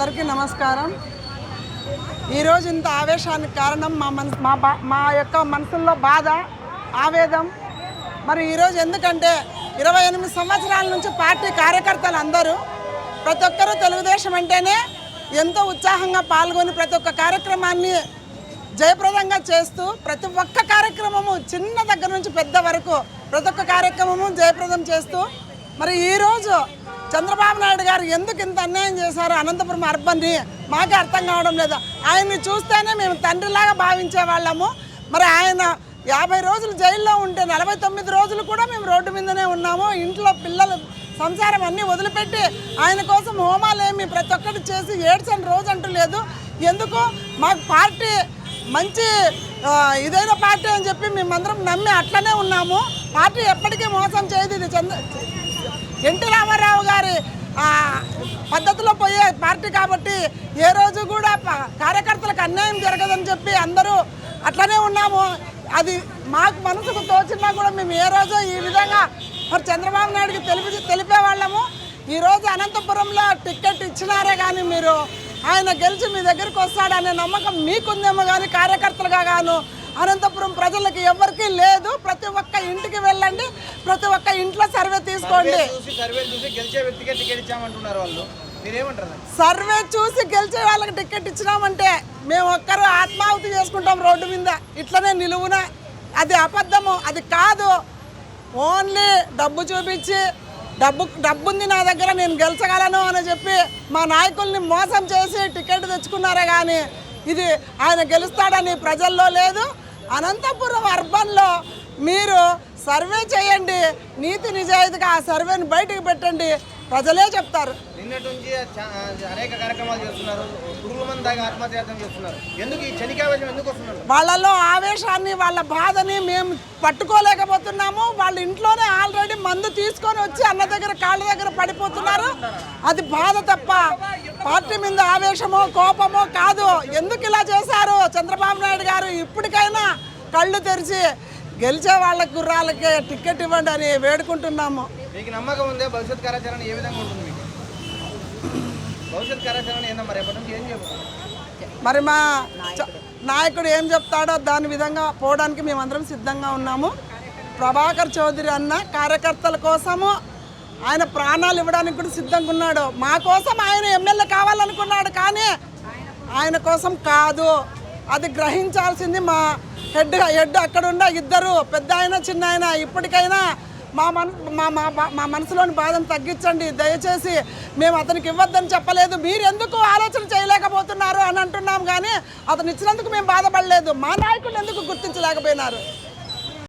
అందరికీ నమస్కారం. ఈరోజు ఇంత ఆవేశానికి కారణం మా మనసు మా బా మా యొక్క మనసుల్లో బాధ ఆవేదం. మరి ఈరోజు ఎందుకంటే ఇరవై ఎనిమిది సంవత్సరాల నుంచి పార్టీ కార్యకర్తలు అందరూ ప్రతి ఒక్కరూ తెలుగుదేశం అంటేనే ఎంతో ఉత్సాహంగా పాల్గొని ప్రతి ఒక్క కార్యక్రమాన్ని జయప్రదంగా చేస్తూ ప్రతి ఒక్క కార్యక్రమము చిన్న దగ్గర నుంచి పెద్ద వరకు ప్రతి ఒక్క కార్యక్రమము జయప్రదం చేస్తూ మరి ఈరోజు చంద్రబాబు నాయుడు గారు ఎందుకు ఇంత అన్యాయం చేశారు అనంతపురం అర్బన్ని మాకే అర్థం కావడం లేదు. ఆయన్ని చూస్తేనే మేము తండ్రిలాగా భావించే వాళ్ళము. మరి ఆయన యాభై రోజులు జైల్లో ఉంటే నలభై తొమ్మిది రోజులు కూడా మేము రోడ్డు మీదనే ఉన్నాము. ఇంట్లో పిల్లలు సంసారం అన్నీ వదిలిపెట్టి ఆయన కోసం హోమాలేమి ప్రతి ఒక్కటి చేసి ఏడ్చని రోజు అంటూ లేదు. ఎందుకు? మాకు పార్టీ మంచి ఇదైన పార్టీ అని చెప్పి మేమందరం నమ్మి అట్లనే ఉన్నాము. పార్టీ ఎప్పటికీ మోసం చేయదు. ఇది చంద్ర ఎన్టీ రామారావు గారి పద్ధతిలో పోయే పార్టీ కాబట్టి ఏ రోజు కూడా కార్యకర్తలకు అన్యాయం జరగదని చెప్పి అందరూ అట్లనే ఉన్నాము. అది మాకు మనసుకు తోచినా కూడా మేము ఏ రోజు ఈ విధంగా మరి చంద్రబాబు నాయుడుకి తెలిపి తెలిపే వాళ్ళము. ఈరోజు అనంతపురంలో టిక్కెట్ ఇచ్చినారే కానీ మీరు ఆయన గెలిచి మీ దగ్గరికి వస్తాడనే నమ్మకం మీకుందేమో కానీ కార్యకర్తలుగా గాను అనంతపురం ప్రజలకు ఎవరికీ లేదు. ప్రతి ఒక్క ఇంటికి వెళ్ళండి ప్రతి ఒక్క ఇంట్లో సర్వే తీసుకోండి. చూసి సర్వే చూసి గెలిచే వ్యక్తికే టికెట్ ఇచ్చామంటున్నారు వాళ్ళు. మీరేమంటారు? దాన్ని? సర్వే చూసి గెలిచే వాళ్ళకి టికెట్ ఇచ్చినామంటే మేము ఒక్కరు ఆత్మాహుతి చేసుకుంటాం రోడ్డు మీద. ఇట్లనే నిలువున. అది అబద్ధము అది కాదు. ఓన్లీ డబ్బు చూపించి డబ్బు డబ్బు ఉంది నా దగ్గర నేను గెలిచగలను అని చెప్పి మా నాయకుల్ని మోసం చేసి టికెట్ తెచ్చుకున్నారే కానీ ఇది ఆయన గెలుస్తాడని ప్రజల్లో లేదు. అనంతపురం అర్బన్లో మీరు సర్వే చేయండి నీతి నిజాయితీగా ఆ సర్వేని బయటికి పెట్టండి. ప్రజలే చెప్తారు. నిన్నటి నుంచి చా- అనేక కార్యక్రమాలు చేస్తున్నారు. పురుగుల మంది దాకా ఆత్మహత్యాతం చేస్తున్నారు. ఎందుకు ఈ శనికావేశం ఎందుకు వస్తున్నారు వాళ్ళలో ఆవేశాన్ని వాళ్ళ బాధని మేము పట్టుకోలేకపోతున్నాము. వాళ్ళ ఇంట్లోనే ఆల్రెడీ మందు తీసుకొని వచ్చి అన్న దగ్గర కాళ్ళ దగ్గర పడిపోతున్నారు. అది బాధ తప్ప పార్టీ మీద ఆవేశమో కోపమో కాదు. ఎందుకు ఇలా చేశారు చంద్రబాబు నాయుడు గారు? ఇప్పటికైనా కళ్ళు తెరిచి గెలిచే వాళ్ళ గుర్రాలకి టికెట్ ఇవ్వండి అని వేడుకుంటున్నాము. మీకు నమ్మకం ఉందే? భవిష్యత్ కార్యాచరణ ఏ విధంగా ఉంటుంది మీకు? భవిష్యత్ కార్యాచరణ రేపటి నుంచి ఏం చెప్తారు? మరి మా నాయకుడు ఏం చెప్తాడో దాని విధంగా పోవడానికి మేమందరం సిద్ధంగా ఉన్నాము. ప్రభాకర్ చౌదరి అన్న కార్యకర్తల కోసము ఆయన ప్రాణాలు ఇవ్వడానికి కూడా సిద్ధంగా ఉన్నాడు. మా కోసం ఆయన ఎమ్మెల్యే కావాలనుకున్నాడు కానీ ఆయన కోసం కాదు. అది గ్రహించాల్సింది మా హెడ్ హెడ్ అక్కడున్న ఇద్దరు పెద్ద ఆయన చిన్న ఆయన. ఇప్పటికైనా మా మన మా మా మా మనసులోని బాధను తగ్గించండి. దయచేసి మేము అతనికి ఇవ్వద్దని చెప్పలేదు. మీరు ఎందుకు ఆలోచన చేయలేకపోతున్నారు అని అంటున్నాం కానీ అతను ఇచ్చినందుకు మేము బాధపడలేదు. మా నాయకుడు ఎందుకు గుర్తించలేకపోయినారు?